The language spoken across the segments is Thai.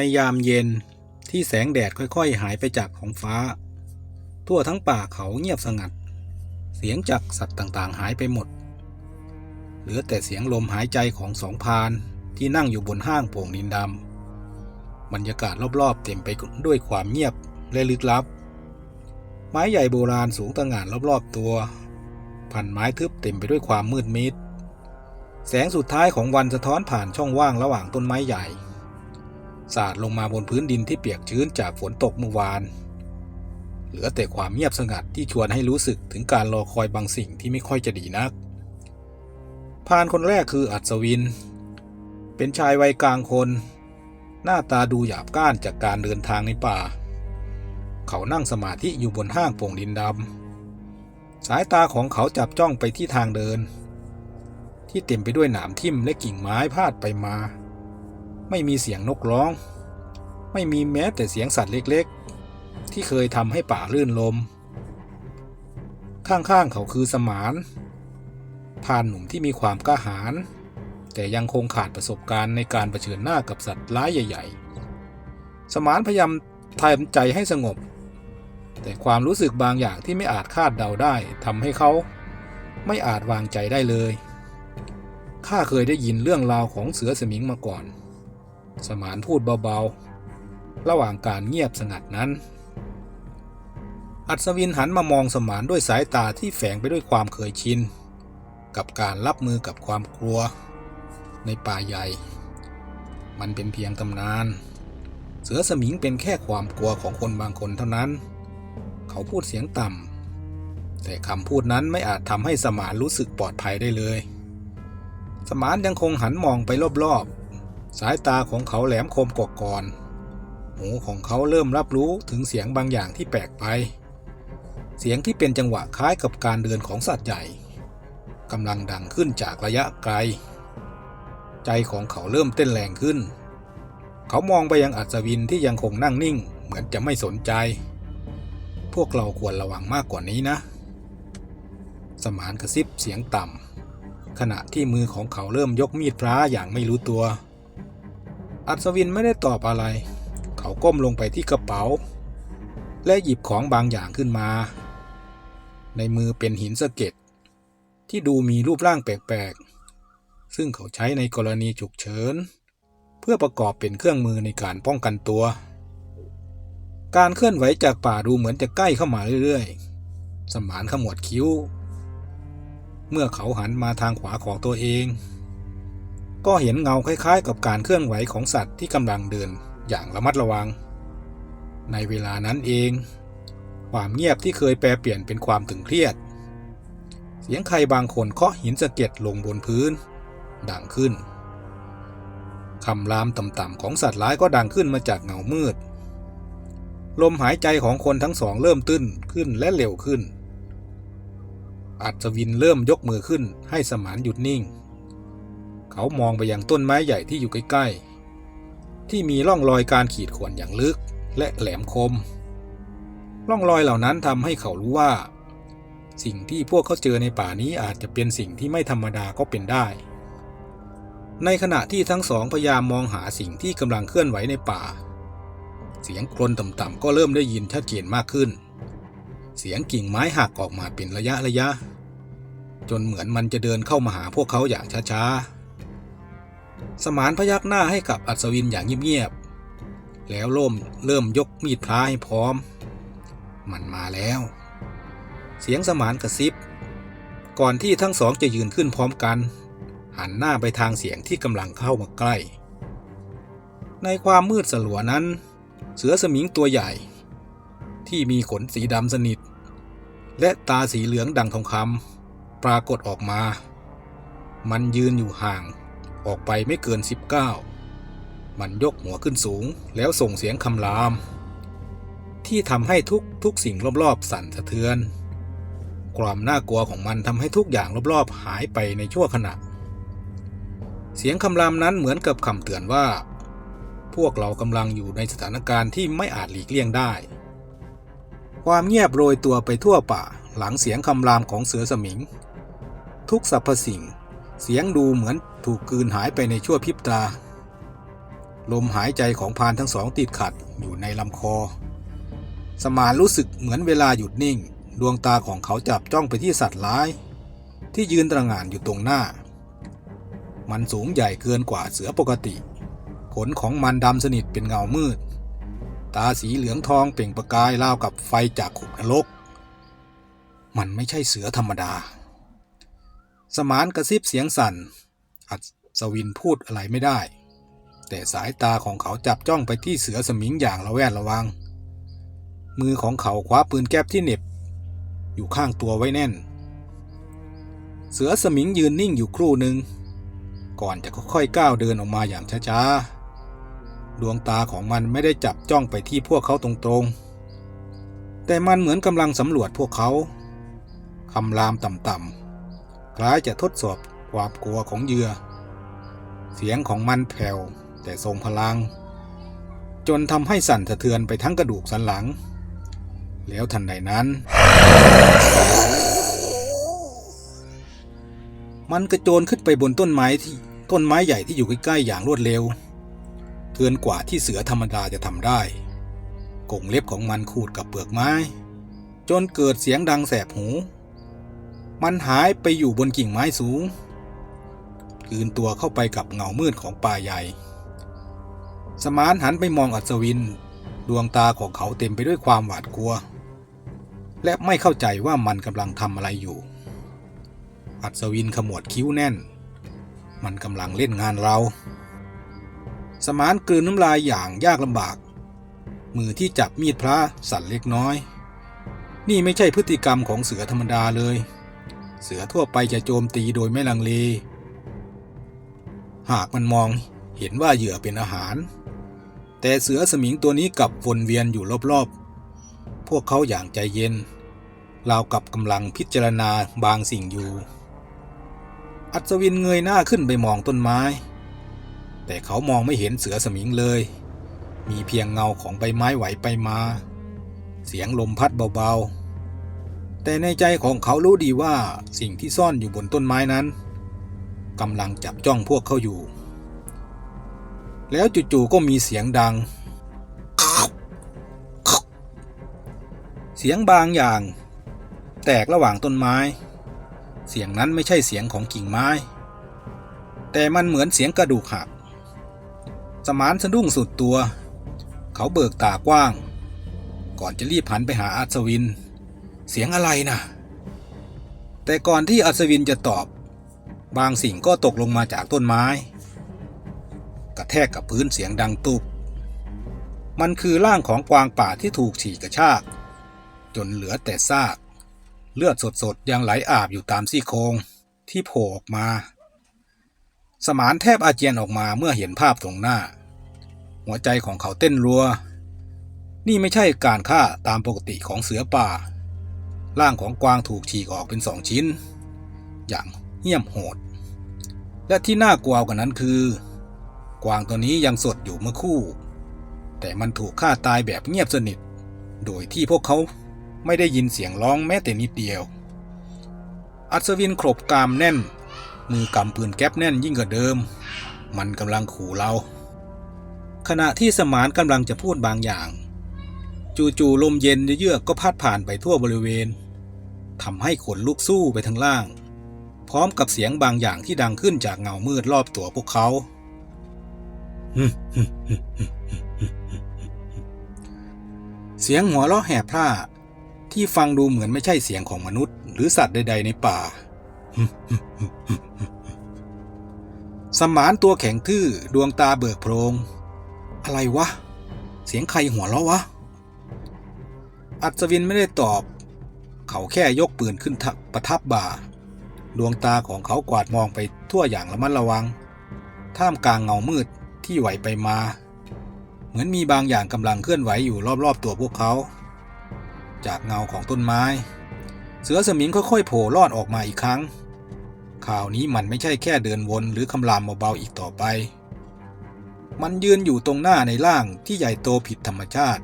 ในยามเย็นที่แสงแดดค่อยๆ หายไปจากท้องฟ้า ทั่วทั้งป่าเขาเงียบสงัด เสียงจากสัตว์ต่างๆ หายไปหมด เหลือแต่เสียงลมหายใจของสองพานที่นั่งอยู่บนห้างโป่งดินดำบรรยากาศรอบๆ เต็มไปด้วยความเงียบและลึกลับ ไม้ใหญ่โบราณสูงตะหง่านรอบๆตัว พันไม้ทึบเต็มไปด้วยความมืดมิด แสงสุดท้ายของวันสะท้อนผ่านช่องว่างระหว่างต้นไม้ใหญ่ สาดลงมาบนพื้นดินที่เปียกชื้นจากฝนตกเมื่อวาน เหลือแต่ความเงียบสงัดที่ชวนให้รู้สึกถึงการรอคอยบางสิ่งที่ไม่ค่อยจะดีนักพานคนแรกคืออัศวิน เป็นชายวัยกลางคน หน้าตาดูหยาบก้านจากการเดินทางในป่า เขานั่งสมาธิอยู่บนห้างโป่งดินดำ สายตาของเขาจับจ้องไปที่ทางเดิน ที่เต็มไปด้วยหนามทิ่มและกิ่งไม้พาดไปมา ไม่มีเสียงนกร้อง ไม่มีแม้แต่เสียงสัตว์เล็กๆ ที่เคยทำให้ป่าลื่นลม ข้างๆเขาคือสมานพานหนุ่มที่มีความกล้าหาญแต่ยังคงขาดประสบการณ์ในการเผชิญหน้ากับสัตว์ร้ายใหญ่ ๆ สมานพยายามทำใจให้สงบ แต่ความรู้สึกบางอย่างที่ไม่อาจคาดเดาได้ทำให้เขาไม่อาจวางใจได้เลย ข้าเคยได้ยินเรื่องราวของเสือสมิงมาก่อน สมานพูดเบาๆ ระหว่างการเงียบสงัดนั้น อัศวินหันมามองสมานด้วยสายตาที่แฝงไปด้วยความเคยชิน กับการรับมือกับความกลัว ในป่าใหญ่ มันเป็นเพียงตำนาน เสือสมิงเป็นแค่ความกลัวของคนบางคนเท่านั้น เขาพูดเสียงต่ำแต่คำพูดนั้นไม่อาจทำให้สมานรู้สึกปลอดภัยได้เลย สมานยังคงหันมองไปรอบๆ สายตาของเขาแหลมคมกว่าก่อน หูของเขาเริ่มรับรู้ถึงเสียงบางอย่างที่แปลกไป เสียงที่เป็นจังหวะคล้ายกับการเดินของสัตว์ใหญ่กำลังดังขึ้นจากระยะไกล ใจของเขาเริ่มเต้นแรงขึ้น เขามองไปยังอัศวินที่ยังคงนั่งนิ่ง เหมือนจะไม่สนใจ พวกเราควรระวังมากกว่านี้นะ สมานกระซิบเสียงต่ำขณะที่มือของเขาเริ่มยกมีดพระอย่างไม่รู้ตัว อัศวินไม่ได้ตอบอะไร เขาก้มลงไปที่กระเป๋า และหยิบของบางอย่างขึ้นมา ในมือเป็นหินสะเก็ดที่ดูมีรูปร่างแปลกๆ ซึ่งเขาใช้ในกรณีฉุกเฉิน เพื่อประกอบเป็นเครื่องมือในการป้องกันตัว การเคลื่อนไหวจากป่าดูเหมือนจะใกล้เข้ามาเรื่อยๆ สมานขมวดคิ้ว เมื่อเขาหันมาทางขวาของตัวเอง ก็เห็นเงาคล้ายๆ กับการเคลื่อนไหวของสัตว์ที่กำลังเดินอย่างระมัดระวัง ในเวลานั้นเอง ความเงียบที่เคยแปรเปลี่ยนเป็นความตึงเครียด เสียงใครบางคนเคาะหินสะเก็ดลงบนพื้น ดังขึ้นคำรามต่ำๆของสัตว์ร้ายก็ดังขึ้นมาจากเงามืด ลมหายใจของคนทั้งสองเริ่มตื้นขึ้นและเร็วขึ้น อัศวินเริ่มยกมือขึ้นให้สมานหยุดนิ่ง เขามองไปยังต้นไม้ใหญ่ที่อยู่ใกล้ๆ ที่มีร่องรอยการขีดข่วนอย่างลึกและแหลมคม ร่องรอยเหล่านั้นทำให้เขารู้ว่า สิ่งที่พวกเขาเจอในป่านี้อาจจะเป็นสิ่งที่ไม่ธรรมดาก็เป็นได้ ในขณะที่ทั้งสองพยายามมองหาสิ่งที่กำลังเคลื่อนไหวในป่า เสียงกรนต่ำๆก็เริ่มได้ยินชัดเจนมากขึ้น เสียงกิ่งไม้หักออกมาเป็นระยะระยะจนเหมือนมันจะเดินเข้ามาหาพวกเขาอย่างช้าๆ สมานพยักหน้าให้กับอัศวินอย่างเงียบๆ แล้วล่มเริ่มยกมีดพระให้พร้อม มันมาแล้ว เสียงสมานกระซิบ ก่อนที่ทั้งสองจะยืนขึ้นพร้อมกัน หันหน้าไปทางเสียงที่กำลังเข้ามาใกล้ ในความมืดสลัวนั้น เสือสมิงตัวใหญ่ ที่มีขนสีดำสนิท และตาสีเหลืองดังทองคำปรากฏออกมา มันยืนอยู่ห่าง ออกไปไม่เกิน 19 มันยกหัวขึ้นสูงแล้วส่งเสียงคำราม ที่ทำให้ทุกทุกสิ่งรอบๆสั่นสะเทือน ความน่ากลัวของมันทำให้ทุกอย่างรอบๆหายไปในชั่วขณะ เสียงคำรามนั้นเหมือนกับคำเตือนว่า พวกเรากำลังอยู่ในสถานการณ์ที่ไม่อาจหลีกเลี่ยงได้ ความเงียบโรยตัวไปทั่วป่าหลังเสียงคำรามของเสือสมิง ทุกสรรพสิ่ง เสียงดูเหมือน ถูกกลืนหายไปในชั่วพริบตา ลมหายใจของพานทั้งสองติดขัดอยู่ในลำคอ สมานรู้สึกเหมือนเวลาหยุดนิ่ง ดวงตาของเขาจับจ้องไปที่สัตว์ร้าย ที่ยืนตระหง่านอยู่ตรงหน้า มันสูงใหญ่เกินกว่าเสือปกติ ขนของมันดำสนิทเป็นเงามืด ตาสีเหลืองทองเปล่งประกายราวกับไฟจากขุมนรก มันไม่ใช่เสือธรรมดาสมานกระซิบเสียงสั่น อัศวินพูดอะไรไม่ได้ แต่สายตาของเขาจับจ้องไปที่เสือสมิงอย่างระแวดระวัง มือของเขาคว้าปืนแก๊ปที่เหน็บ อยู่ข้างตัวไว้แน่น เสือสมิงยืนนิ่งอยู่ครู่หนึ่ง ก่อนจะค่อยๆก้าวเดินออกมาอย่างช้าๆ ดวงตาของมันไม่ได้จับจ้องไปที่พวกเขาตรงๆ แต่มันเหมือนกำลังสำรวจพวกเขาคำรามต่ำๆคล้ายจะทดสอบ ความกลัวของเหยื่อ เสียงของมันแผ่วแต่ทรงพลัง จนทำให้สั่นสะเทือนไปทั้งกระดูกสันหลัง แล้วทันใดนั้น มันกระโจนขึ้นไปบนต้นไม้ที่ต้นไม้ใหญ่ที่อยู่ใกล้ๆอย่างรวดเร็ว เกินกว่าที่เสือธรรมดาจะทำได้กงเล็บของมันขูดกับเปลือกไม้ จนเกิดเสียงดังแสบหู มันหายไปอยู่บนกิ่งไม้สูง คืนตัวเข้าไปกับเงามืดของป่าใหญ่ สมานหันไปมองอัศวิน ดวงตาของเขาเต็มไปด้วยความหวาดกลัว และไม่เข้าใจว่ามันกำลังทำอะไรอยู่ อัศวินขมวดคิ้วแน่น มันกำลังเล่นงานเรา สมานกลืนน้ำลายอย่างยากลำบาก มือที่จับมีดพระสั่นเล็กน้อย นี่ไม่ใช่พฤติกรรมของเสือธรรมดาเลยเสือทั่วไปจะโจมตีโดยไม่ลังเล หากมันมองเห็นว่าเหยื่อเป็นอาหาร แต่เสือสมิงตัวนี้กลับวนเวียนอยู่รอบๆ พวกเขาอย่างใจเย็นราวกับกำลังพิจารณาบางสิ่งอยู่ อัศวินเงยหน้าขึ้นไปมองต้นไม้ แต่เขามองไม่เห็นเสือสมิงเลย มีเพียงเงาของใบไม้ไหวไปมา เสียงลมพัดเบาๆ แต่ในใจของเขารู้ดีว่าสิ่งที่ซ่อนอยู่บนต้นไม้นั้น กำลังจับจ้องพวกเขาอยู่ แล้วจู่ๆก็มีเสียงดัง เสียงบางอย่าง แตกระหว่างต้นไม้ เสียงนั้นไม่ใช่เสียงของกิ่งไม้ แต่มันเหมือนเสียงกระดูกหัก สมานสะดุ้งสุดตัว เขาเบิกตากว้าง ก่อนจะรีบหันไปหาอัศวิน เสียงอะไรนะแต่ก่อนที่อัศวินจะตอบ บางสิ่งก็ตกลงมาจากต้นไม้ กระแทกกับพื้นเสียงดังตุบมันคือร่างของกวางป่าที่ถูกฉีกกระชาก จนเหลือแต่ซาก เลือดสดๆยังไหลอาบอยู่ตามซี่โครงที่โผล่ออกมา สมานแทบอาเจียนออกมาเมื่อเห็นภาพตรงหน้า หัวใจของเขาเต้นรัว นี่ไม่ใช่การฆ่าตามปกติของเสือป่า ร่างของกวางถูกฉีกออกเป็นสองชิ้น อย่าง เหี้ยมโหด และที่น่ากลัวกว่านั้นคือ กวางตัวนี้ยังสดอยู่เมื่อคู่ แต่มันถูกฆ่าตายแบบเงียบสนิท โดยที่พวกเขาไม่ได้ยินเสียงร้องแม้แต่นิดเดียว อัศวินครบกามแน่น มือกำปืนแก๊ปแน่นยิ่งกว่าเดิม มันกำลังขู่เรา ขณะที่สมานกำลังจะพูดบางอย่าง จู่ๆลมเย็นเยือกก็พัดผ่านไปทั่วบริเวณทำให้ขนลุกสู้ไปทั้งล่าง พร้อมกับเสียงบางอย่างที่ดังขึ้นจากเงามืดรอบตัวพวกเขาเสียงหัวเราะแหบพร่าที่ฟังดูเหมือนไม่ใช่เสียงของมนุษย์ หรือสัตว์ใด ๆ ในป่า สมานตัวแข็งทื่อดวงตาเบิกโพรง อะไรวะ เสียงใครหัวเราะวะ อัศวินไม่ได้ตอบ เขาแค่ยกปืนขึ้นประทับบ่า ดวงตาของเขากวาดมองไปทั่วอย่างระมัดระวัง ท่ามกลางเงามืดที่ไหวไปมา เหมือนมีบางอย่างกำลังเคลื่อนไหวอยู่รอบๆตัวพวกเขา จากเงาของต้นไม้ เสือสมิงค่อยๆโผล่ลอดออกมาอีกครั้งข่าวนี้มันไม่ใช่แค่เดินวนหรือคำรามเบาๆอีกต่อไป มันยืนอยู่ตรงหน้าในร่างที่ใหญ่โตผิดธรรมชาติ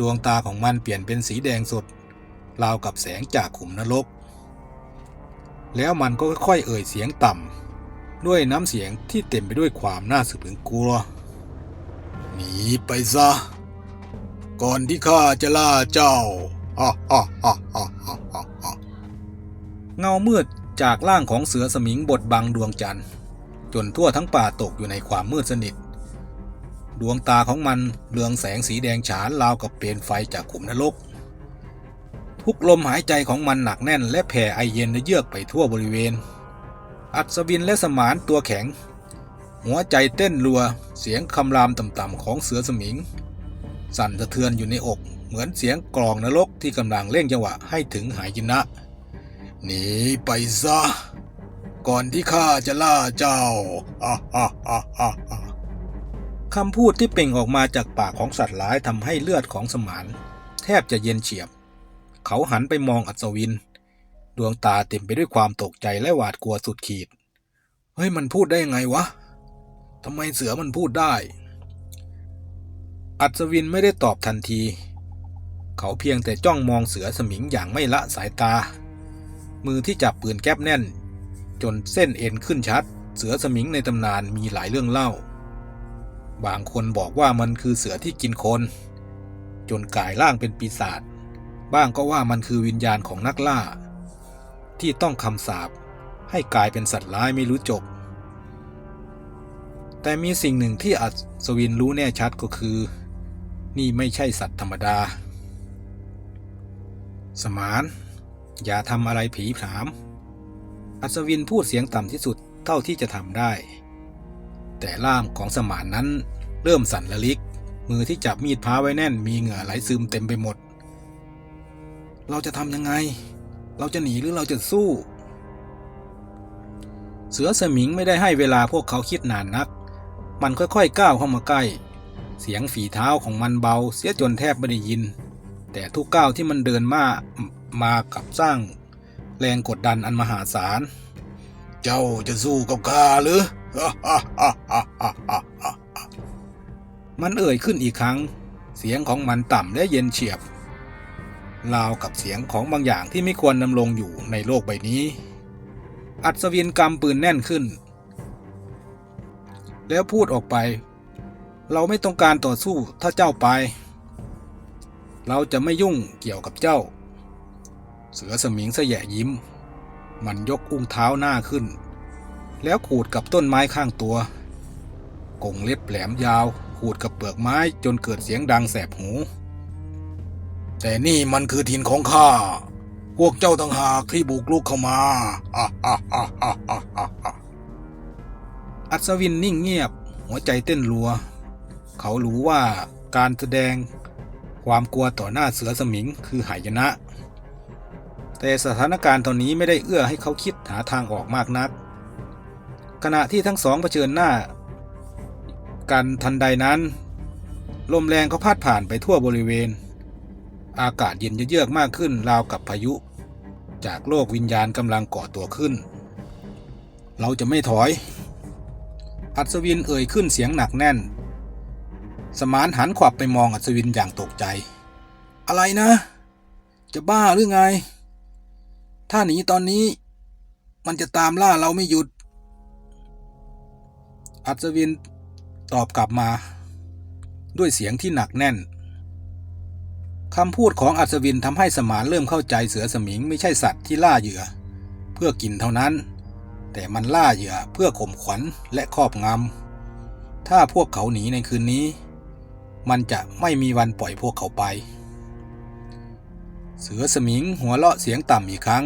ดวงตาของมันเปลี่ยนเป็นสีแดงสด ราวกับแสงจากขุมนรก แล้วมันก็ค่อยๆเอ่ยเสียงต่ำด้วยน้ำเสียงที่เต็มไปด้วยความน่าสืบถึงกลัว หนีไปซะ ก่อนที่ข้าจะล่าเจ้าฮ่าฮ่าฮ่าฮ่าฮ่าเงามืดจากร่างของเสือสมิงบดบังดวงจันทร์ จนทั่วทั้งป่าตกอยู่ในความมืดสนิท ดวงตาของมันเรืองแสงสีแดงฉานราวกับเปลวไฟจากขุมนรก ทุกลมหายใจของมันหนักแน่น และแผ่ไอเย็นและเยือกไปทั่วบริเวณ อัศวินและสมานตัวแข็ง หัวใจเต้นรัว เสียงคำรามต่ำๆของเสือสมิง สั่นสะเทือนอยู่ในอกเหมือนเสียงกลองนรกที่กำลังเร่งจังหวะให้ถึงหายนะ หนีไปซะ ก่อนที่ข้าจะล่าเจ้าอ่าอ่าอ่าอ่าอ่าคำพูดที่เปล่งออกมาจากปากของสัตว์ร้ายทำให้เลือดของสมาน แทบจะเย็นเฉียบ เขาหันไปมองอัศวิน ดวงตาเต็มไปด้วยความตกใจและหวาดกลัวสุดขีด เฮ้ยมันพูดได้ยังไงวะทำไมเสือมันพูดได้ อัศวินไม่ได้ตอบทันที เขาเพียงแต่จ้องมองเสือสมิงอย่างไม่ละสายตา มือที่จับปืนแก๊ปแน่น จนเส้นเอ็นขึ้นชัด เสือสมิงในตำนานมีหลายเรื่องเล่า บางคนบอกว่ามันคือเสือที่กินคน จนกลายร่างเป็นปีศาจ บ้างก็ว่ามันคือวิญญาณของนักล่า ที่ต้องคำสาปให้กลายเป็นสัตว์ร้ายไม่รู้จบ แต่มีสิ่งหนึ่งที่อัศวินรู้แน่ชัดก็คือ นี่ไม่ใช่สัตว์ธรรมดา สมาน อย่าทำอะไรผีผาม อัศวินพูดเสียงต่ำที่สุดเท่าที่จะทำได้ แต่ล่ามของสมานนั้นเริ่มสั่นละลิก มือที่จับมีดพ้าไว้แน่นมีเหงื่อไหลซึมเต็มไปหมด เราจะทำยังไง เราจะหนีหรือเราจะสู้ เสือสมิงไม่ได้ให้เวลาพวกเขาคิดนานนัก มันค่อยๆก้าวเข้ามาใกล้ เสียงฝีเท้าของมันเบาเสียจนแทบไม่ได้ยิน แต่ทุกก้าวที่มันเดินมามากับสร้าง แรงกดดันอันมหาศาล เจ้าจะสู้กับข้าหรือ มันเอ่ยขึ้นอีกครั้ง เสียงของมันต่ำและเย็นเฉียบ ราวกับเสียงของบางอย่างที่ไม่ควรดำรงอยู่ในโลกใบนี้ อัศวินกำปืนแน่นขึ้น แล้วพูดออกไป เราไม่ต้องการต่อสู้ถ้าเจ้าไป เราจะไม่ยุ่งเกี่ยวกับเจ้า เสือสมิงเสยะยิ้ม มันยกอุ้งเท้าหน้าขึ้น แล้วขูดกับต้นไม้ข้างตัว กงเล็บแหลมยาวขูดกับเปลือกไม้จนเกิดเสียงดังแสบหู แต่นี่มันคือถิ่นของข้า พวกเจ้าต่างหากที่บุกรุกเข้ามาอัศวินนิ่งเงียบ หัวใจเต้นรัว เขารู้ว่าการแสดงความกลัวต่อหน้าเสือสมิงคือหายนะ แต่สถานการณ์ตอนนี้ไม่ได้เอื้อให้เขาคิดหาทางออกมากนัก ขณะที่ทั้งสองเผชิญหน้า กันทันใดนั้น ลมแรงก็พัดผ่านไปทั่วบริเวณ อากาศเย็นเยือกมากขึ้นราวกับพายุ จากโลกวิญญาณกำลังก่อตัวขึ้น เราจะไม่ถอย อัศวินเอ่ยขึ้นเสียงหนักแน่น สมานหันขวับไปมองอัศวินอย่างตกใจ อะไรนะ จะบ้าหรือไง ถ้าหนีตอนนี้ มันจะตามล่าเราไม่หยุด อัศวินตอบกลับมา ด้วยเสียงที่หนักแน่น คำพูดของอัศวินทำให้สมานเริ่มเข้าใจเสือสมิงไม่ใช่สัตว์ที่ล่าเหยื่อ เพื่อกินเท่านั้น แต่มันล่าเหยื่อเพื่อข่มขวัญและครอบงำถ้าพวกเขาหนีในคืนนี้ มันจะไม่มีวันปล่อยพวกเขาไป เสือสมิงหัวเราะเสียงต่ำอีกครั้ง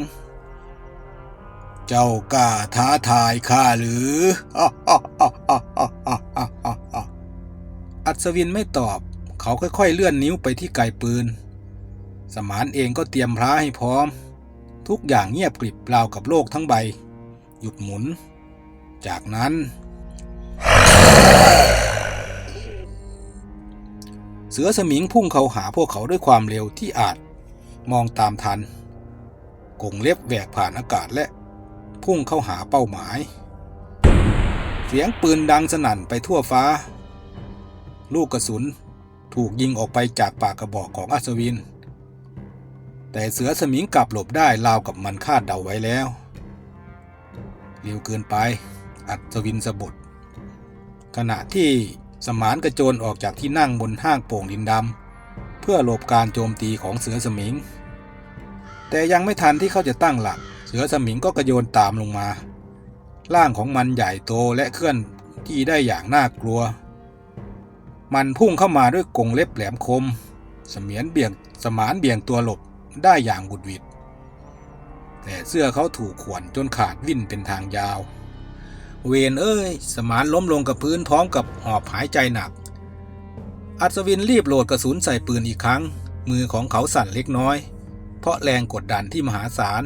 เจ้ากล้าท้าทายข้าหรืออัศวินไม่ตอบ เขาค่อยๆเลื่อนนิ้วไปที่ไกปืน สมานเองก็เตรียมพระให้พร้อม ทุกอย่างเงียบกริบราวกับโลกทั้งใบ หยุดหมุน จากนั้น เสือสมิงพุ่งเข้าหาพวกเขาด้วยความเร็วที่อาจมองตามทันกงเล็บแหวกผ่านอากาศและ พุ่งเข้าหาเป้าหมาย เสียงปืนดังสนั่นไปทั่วฟ้า ลูกกระสุน ถูกยิงออกไปจากปากกระบอกของอัศวิน แต่เสือสมิงกลับหลบได้ราวกับมันคาดเดาไว้แล้วเร็วเกินไปอัศวินสะบดขณะที่สมานกระโจนออกจากที่นั่งบนห้างโป่งดินดำ เพื่อหลบการโจมตีของเสือสมิง แต่ยังไม่ทันที่เขาจะตั้งหลัก เสือสมิงก็กระโยนตามลงมา ร่างของมันใหญ่โตและเคลื่อนที่ได้อย่างน่ากลัว มันพุ่งเข้ามาด้วยกรงเล็บแหลมคม เสมียนเบี่ยงสมานเบี่ยงตัวหลบได้อย่างบุดหวิดแต่เสื้อเขาถูกขวนจนขาดวิ่นเป็นทางยาว เวนเอ้ย สมานล้มลงกับพื้นพร้อมกับหอบหายใจหนัก อัศวินรีบโหลดกระสุนใส่ปืนอีกครั้ง มือของเขาสั่นเล็กน้อย เพราะแรงกดดันที่มหาศาล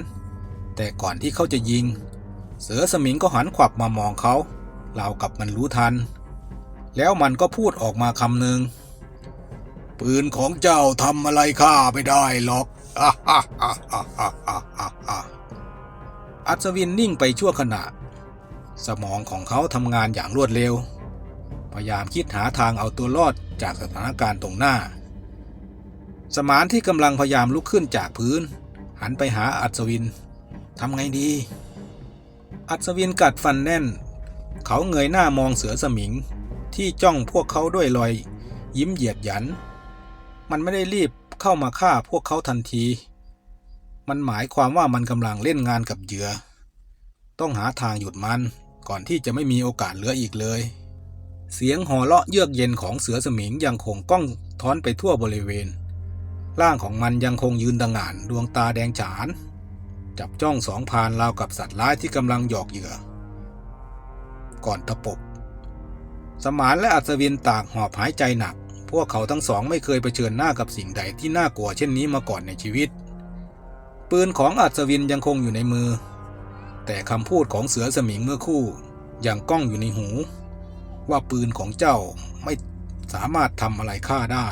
แต่ก่อนที่เขาจะยิง เสือสมิงก็หันขวับมามองเขาราวกับมันรู้ทัน แล้วมันก็พูดออกมาคำหนึ่งปืนของเจ้าทำอะไรข้าไม่ได้หรอกอัศวินนิ่งไปชั่วขณะ สมองของเขาทำงานอย่างรวดเร็ว พยายามคิดหาทางเอาตัวรอดจากสถานการณ์ตรงหน้า สมานที่กำลังพยายามลุกขึ้นจากพื้น หันไปหาอัศวินทำไงดี อัศวินกัดฟันแน่น เขาเงยหน้ามองเสือสมิง ที่จ้องพวกเขาด้วยรอย ยิ้มเหยียดหยัน มันไม่ได้รีบเข้ามาฆ่าพวกเขาทันที มันหมายความว่ามันกำลังเล่นงานกับเหยื่อ ต้องหาทางหยุดมันก่อนที่จะไม่มีโอกาสเหลืออีกเลย เสียงห่อเลาะเยือกเย็นของเสือสมิงยังคงก้องท้อนไปทั่วบริเวณ ร่างของมันยังคงยืนตะหง่านดวงตาแดงฉาน จับจ้องสองพานราวกับสัตว์ร้ายที่กำลังหยอกเหยื่อ ก่อนตะปบ สมานและอัศวินต่างหอบหายใจหนัก พวกเขาทั้งสองไม่เคยเผชิญหน้ากับสิ่งใดที่น่ากลัวเช่นนี้มาก่อนในชีวิต ปืนของอัศวินยังคงอยู่ในมือ แต่คำพูดของเสือสมิงเมื่อคู่ยังก้องอยู่ในหู ว่าปืนของเจ้าไม่สามารถทำอะไรข้าได้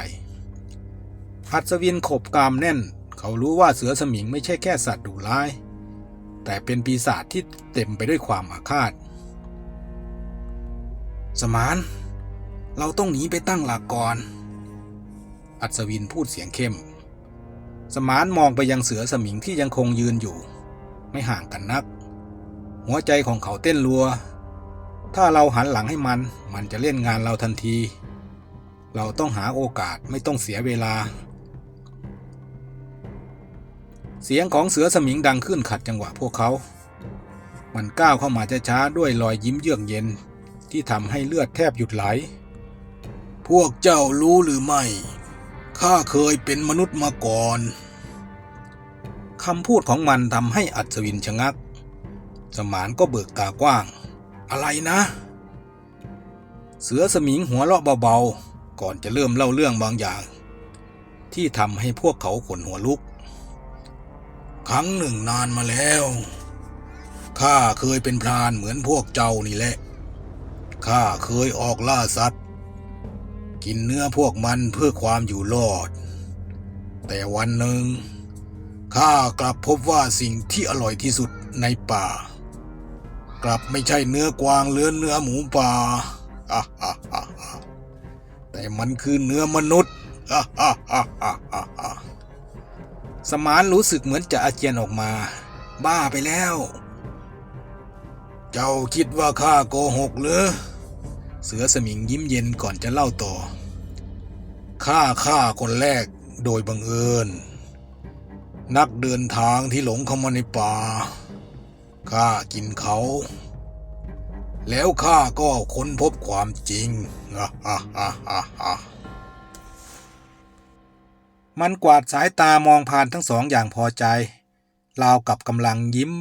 อัศวินขบกามแน่น เขารู้ว่าเสือสมิงไม่ใช่แค่สัตว์ดุร้าย แต่เป็นปีศาจที่เต็มไปด้วยความอาฆาต สมาน เราต้องหนีไปตั้งหลักก่อน อัศวินพูดเสียงเข้ม สมานมองไปยังเสือสมิงที่ยังคงยืนอยู่ ไม่ห่างกันนัก หัวใจของเขาเต้นรัว ถ้าเราหันหลังให้มัน มันจะเล่นงานเราทันที เราต้องหาโอกาสไม่ต้องเสียเวลา เสียงของเสือสมิงดังขึ้นขัดจังหวะพวกเขา มันก้าวเข้ามาช้าๆด้วยรอยยิ้มเยือกเย็น ที่ทำให้เลือดแทบหยุดไหล พวกเจ้ารู้หรือไม่ ข้าเคยเป็นมนุษย์มาก่อน คำพูดของมันทำให้อัศวินชะงัก สมานก็เบิกตากว้าง อะไรนะ เสือสมิงหัวเราะเบาๆ ก่อนจะเริ่มเล่าเรื่องบางอย่าง ที่ทำให้พวกเขาขนหัวลุก ครั้งหนึ่งนานมาแล้วข้าเคยเป็นพรานเหมือนพวกเจ้านี่แหละ ข้าเคยออกล่าสัตว์ กินเนื้อพวกมันเพื่อความอยู่รอด แต่วันหนึ่งข้ากลับพบว่าสิ่งที่อร่อยที่สุดในป่า กลับไม่ใช่เนื้อกวางหรือเนื้อหมูป่าแต่มันคือเนื้อมนุษย์สมานรู้สึกเหมือนจะอาเจียนออกมา บ้าไปแล้ว เจ้าคิดว่าข้าโกหกหรือ เสือสมิงยิ้มเย็นก่อนจะเล่าต่อ ข้าฆ่าคนแรกโดยบังเอิญ นักเดินทางที่หลงเข้ามาในป่า ข้ากินเขา แล้วข้าก็ค้นพบความจริงมันกวาดสายตามองผ่านทั้งสองอย่างพอใจ ราวกับกำลังยิ้ม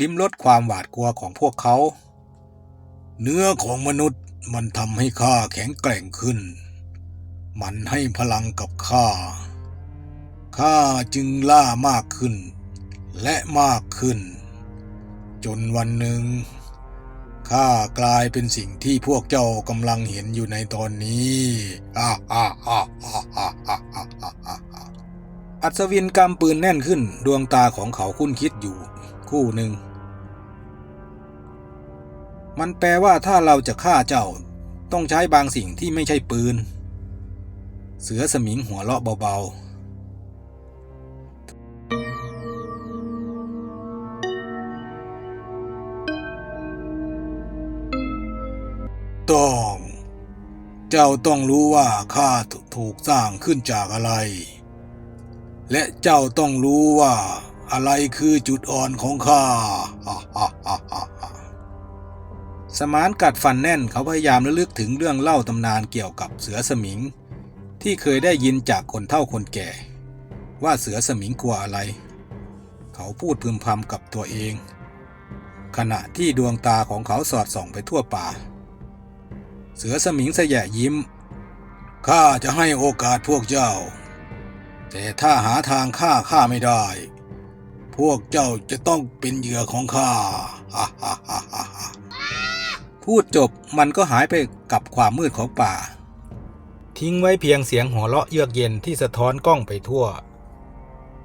ลิ้มรสความหวาดกลัวของพวกเขา เนื้อของมนุษย์ มันทำให้ข้าแข็งแกร่งขึ้น มันให้พลังกับข้า ข้าจึงล่ามากขึ้น และมากขึ้น จนวันหนึ่งข้ากลายเป็นสิ่งที่พวกเจ้ากำลังเห็นอยู่ในตอนนี้อัศวินกำปืนแน่นขึ้นดวงตาของเขาคุ้นคิดอยู่ คู่หนึ่ง มันแปลว่าถ้าเราจะฆ่าเจ้า ต้องใช้บางสิ่งที่ไม่ใช่ปืน เสือสมิงหัวเราะเบาๆ ต้อง เจ้าต้องรู้ว่าข้าถูกสร้างขึ้นจากอะไร และเจ้าต้องรู้ว่าอะไรคือจุดอ่อนของข้า สมานกัดฟันแน่นเขาพยายามระลึกถึงเรื่องเล่าตำนานเกี่ยวกับเสือสมิง ที่เคยได้ยินจากคนเฒ่าคนแก่ ว่าเสือสมิงกลัวอะไร เขาพูดพึมพำกับตัวเอง ขณะที่ดวงตาของเขาสอดส่องไปทั่วป่า เสือสมิงสยะยิ้มข้าจะให้โอกาสพวกเจ้า แต่ถ้าหาทางฆ่าข้าไม่ได้ พวกเจ้าจะต้องเป็นเหยื่อของข้า พูดจบมันก็หายไปกับความมืดของป่า ทิ้งไว้เพียงเสียงหัวเราะเยือกเย็นที่สะท้อนกล้องไปทั่ว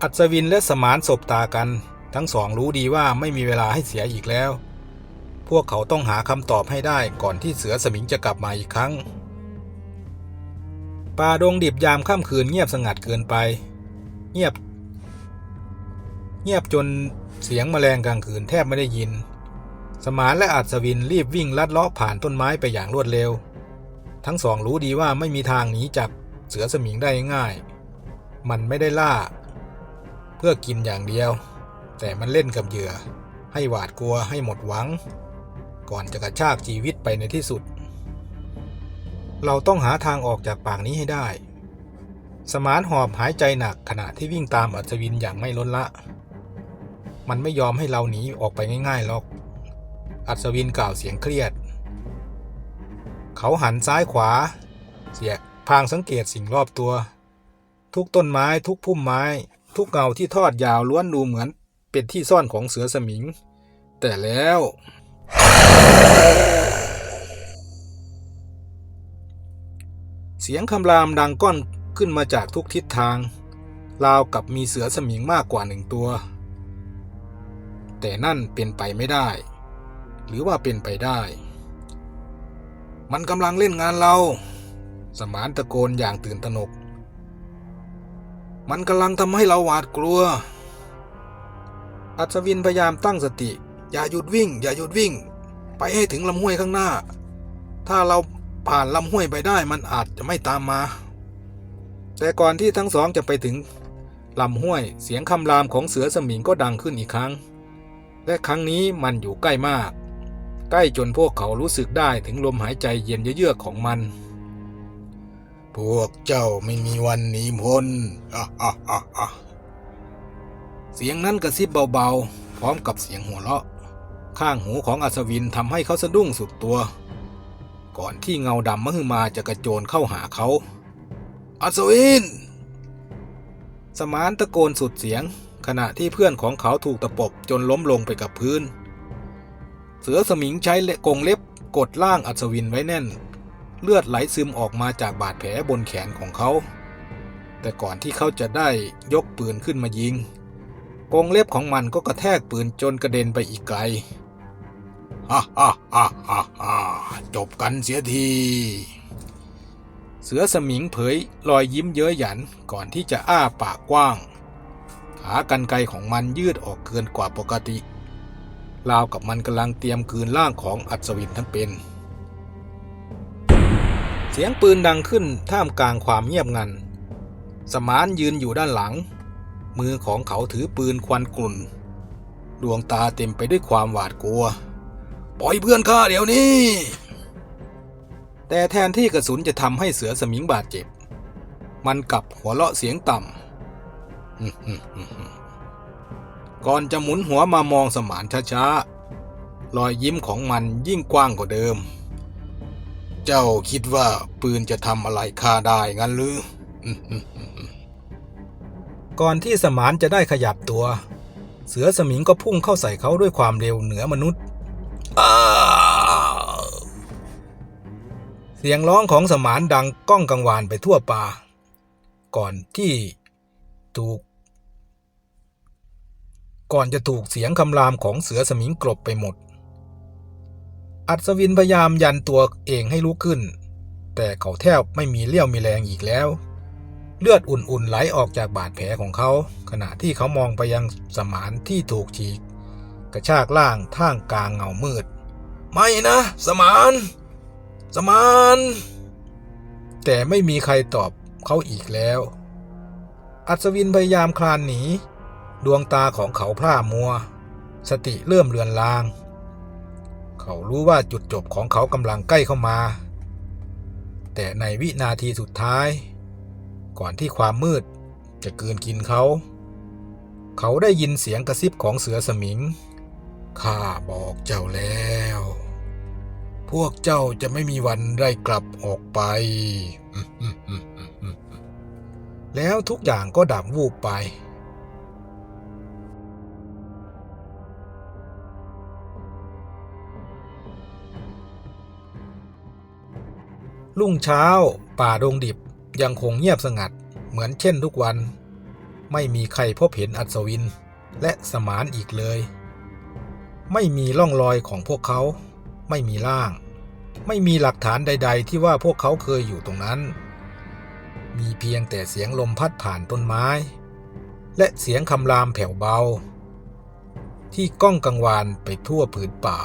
อัศวินและสมานสบตากัน ทั้งสองรู้ดีว่าไม่มีเวลาให้เสียอีกแล้ว พวกเขาต้องหาคำตอบให้ได้ก่อนที่เสือสมิงจะกลับมาอีกครั้ง ป่าดงดิบยามค่ำคืนเงียบสงัดเกินไป เงียบ เงียบจนเสียงแมลงกลางคืนแทบไม่ได้ยิน สมานและอัศวินรีบวิ่งลัดเลาะผ่านต้นไม้ไปอย่างรวดเร็ว ทั้งสองรู้ดีว่าไม่มีทางหนีจากเสือสมิงได้ง่าย มันไม่ได้ล่า เพื่อกินอย่างเดียว แต่มันเล่นกับเหยื่อ ให้หวาดกลัวให้หมดหวัง ก่อนจะกระชากชีวิตไปในที่สุด เราต้องหาทางออกจากปากนี้ให้ได้ สมานหอบหายใจหนักขณะที่วิ่งตามอัศวินอย่างไม่ล้นละ มันไม่ยอมให้เราหนีออกไปง่ายๆหรอก อัศวินกล่าวเสียงเครียด เขาหันซ้ายขวา เสียพางสังเกตสิ่งรอบตัว ทุกต้นไม้ทุกพุ่มไม้ ทุกเงาที่ทอดยาวล้วนดูเหมือนเป็นที่ซ่อนของเสือสมิง แต่แล้ว เสียงคำรามดังก้อนขึ้นมาจากทุกทิศทาง ราวกับมีเสือสมิงมากกว่าหนึ่งตัว แต่นั่นเป็นไปไม่ได้ หรือว่าเป็นไปได้ มันกำลังเล่นงานเรา สมานตะโกนอย่างตื่นตระหนก มันกำลังทำให้เราหวาดกลัว อัศวินพยายามตั้งสติ อย่าหยุดวิ่ง อย่าหยุดวิ่ง ไปให้ถึงลำห้วยข้างหน้า ถ้าเราผ่านลำห้วยไปได้มันอาจจะไม่ตามมา แต่ก่อนที่ทั้งสองจะไปถึงลำห้วยเสียงคำรามของเสือสมิงก็ดังขึ้นอีกครั้ง และครั้งนี้มันอยู่ใกล้มาก ใกล้จนพวกเขารู้สึกได้ถึงลมหายใจเย็นเยือกของมัน พวกเจ้าไม่มีวันหนีพ้นเสียงนั้นกระซิบเบาๆ พร้อมกับเสียงหัวเราะ ข้างหูของอัศวินทำให้เขาสะดุ้งสุดตัว ก่อนที่เงาดำมหึมาจะกระโจนเข้าหาเขา อัศวิน สมานตะโกนสุดเสียงขณะที่เพื่อนของเขาถูกตะปบจนล้มลงไปกับพื้น เสือสมิงใช้กงเล็บกดล่างอัศวินไว้แน่น เลือดไหลซึมออกมาจากบาดแผลบนแขนของเขา แต่ก่อนที่เขาจะได้ยกปืนขึ้นมายิง กงเล็บของมันก็กระแทกปืนจนกระเด็นไปอีกไกลฮ่าฮ่าฮ่าฮ่าฮ่าจบกันเสียทีเสือสมิงเผยรอยยิ้มเย้ยหยันก่อนที่จะอ้าปากกว้าง ขากรรไกรของมันยืดออกเกินกว่าปกติ ราวกับมันกำลังเตรียมคืนร่างของอัศวินทั้งเป็น เสียงปืนดังขึ้นท่ามกลางความเงียบงัน สมานยืนอยู่ด้านหลัง มือของเขาถือปืนควันกลุ่น ดวงตาเต็มไปด้วยความหวาดกลัว ปล่อยเพื่อนข้าเดี๋ยวนี้ แต่แทนที่กระสุนจะทำให้เสือสมิงบาดเจ็บ มันกลับหัวเราะเสียงต่ำ ก่อนจะหมุนหัวมามองสมานช้าๆรอยยิ้มของมันยิ่งกว้างกว่าเดิม เจ้าคิดว่าปืนจะทำอะไรข้าได้งั้นหรือ ก่อนที่สมานจะได้ขยับตัว เสือสมิงก็พุ่งเข้าใส่เขาด้วยความเร็วเหนือมนุษย์เสียงร้องของสมานดังก้องกังวานไปทั่วป่า ก่อนที่ถูก ก่อนจะถูกเสียงคำรามของเสือสมิงกลบไปหมด อัศวินพยายามยันตัวเองให้ลุกขึ้น แต่เขาแทบไม่มีเลี้ยวมีแรงอีกแล้ว เลือดอุ่นๆไหลออกจากบาดแผลของเขา ขณะที่เขามองไปยังสมานที่ถูกฉีก กระชากล่างท่างกลางเงามืด ไม่นะ สมาน สมาน แต่ไม่มีใครตอบเขาอีกแล้วอัศวินพยายามคลานหนี ดวงตาของเขาพร่ามัว สติเริ่มเลือนลาง เขารู้ว่าจุดจบของเขากำลังใกล้เข้ามา แต่ในวินาทีสุดท้าย ก่อนที่ความมืดจะกืนกินเขา เขาได้ยินเสียงกระซิบของเสือสมิง ข้าบอกเจ้าแล้ว พวกเจ้าจะไม่มีวันได้กลับออกไป แล้วทุกอย่างก็ดับวูบไป รุ่งเช้า ป่าดงดิบยังคงเงียบสงัด เหมือนเช่นทุกวัน ไม่มีใครพบเห็นอัศวิน และสมานอีกเลย ไม่มีร่องรอยของพวกเขา ไม่มีร่าง ไม่มีหลักฐานใด ๆ ที่ว่าพวกเขาเคยอยู่ตรงนั้น มีเพียงแต่เสียงลมพัดผ่านต้นไม้ และเสียงคำรามแผ่วเบา ที่ก้องกังวานไปทั่วผืนป่า